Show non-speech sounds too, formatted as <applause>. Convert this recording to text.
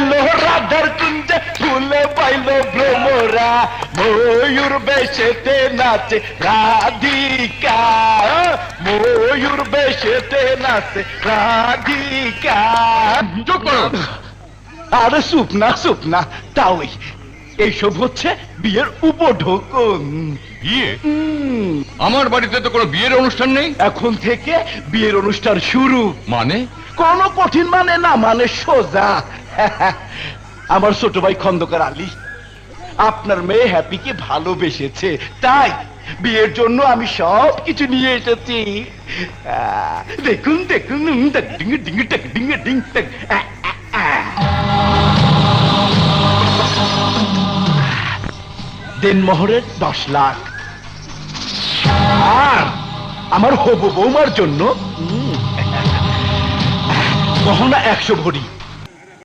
পাইলো রাধার কুঞ্জে ফুলে পাইলো ভ্রমরা। ময়ূর বেশেতে নাচে রাধিকা। ময়ূর বেশেতে নাচে রাধিকা। চুপ করো। আরে তাওই এইসব হচ্ছে বিয়ের উপঢৌকন। বিয়ে? আমার বাড়িতে তো কোনো বিয়ের অনুষ্ঠান নেই। এখন থেকে বিয়ের অনুষ্ঠান শুরু। মানে? কোনো কঠিন মানে না মানে সোজা। <laughs> আমার ছোট ভাই খন্দকার আলী আপনার মেয়ে হ্যাপিকে ভালোবেসেছে। তাই বিয়ের জন্য আমি সব কিছু নিয়ে এসেছি। দেখুন দেখুন উম, টাক ডিং ডিং ডিং ডিং টাক আহ, আহ, আহ। দেনমোহরের দশ লাখ। আর আমার হবু বৌমার জন্য উম, গহনা একশো ভরি।